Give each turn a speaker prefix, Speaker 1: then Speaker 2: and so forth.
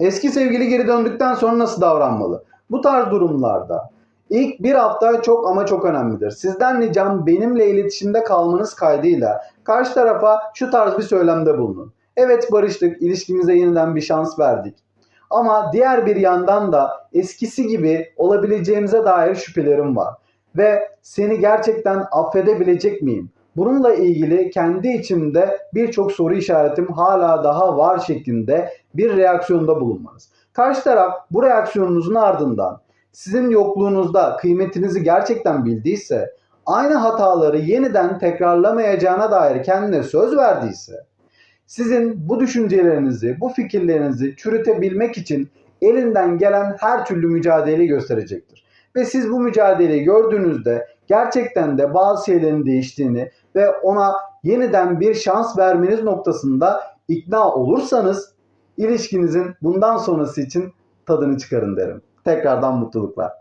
Speaker 1: Eski sevgili geri döndükten sonra nasıl davranmalı? Bu tarz durumlarda ilk bir hafta çok ama çok önemlidir. Sizden ricam benimle iletişimde kalmanız kaydıyla karşı tarafa şu tarz bir söylemde bulunun. Evet barıştık, ilişkimize yeniden bir şans verdik. Ama diğer bir yandan da eskisi gibi olabileceğimize dair şüphelerim var. Ve seni gerçekten affedebilecek miyim? Bununla ilgili kendi içimde birçok soru işaretim hala daha var şeklinde bir reaksiyonda bulunmanız. Karşı taraf bu reaksiyonunuzun ardından sizin yokluğunuzda kıymetinizi gerçekten bildiyse, aynı hataları yeniden tekrarlamayacağına dair kendine söz verdiyse, sizin bu düşüncelerinizi, bu fikirlerinizi çürütebilmek için elinden gelen her türlü mücadeleyi gösterecektir. Ve siz bu mücadeleyi gördüğünüzde gerçekten de bazı şeylerin değiştiğini ve ona yeniden bir şans vermeniz noktasında ikna olursanız ilişkinizin bundan sonrası için tadını çıkarın derim. Tekrardan mutluluklar.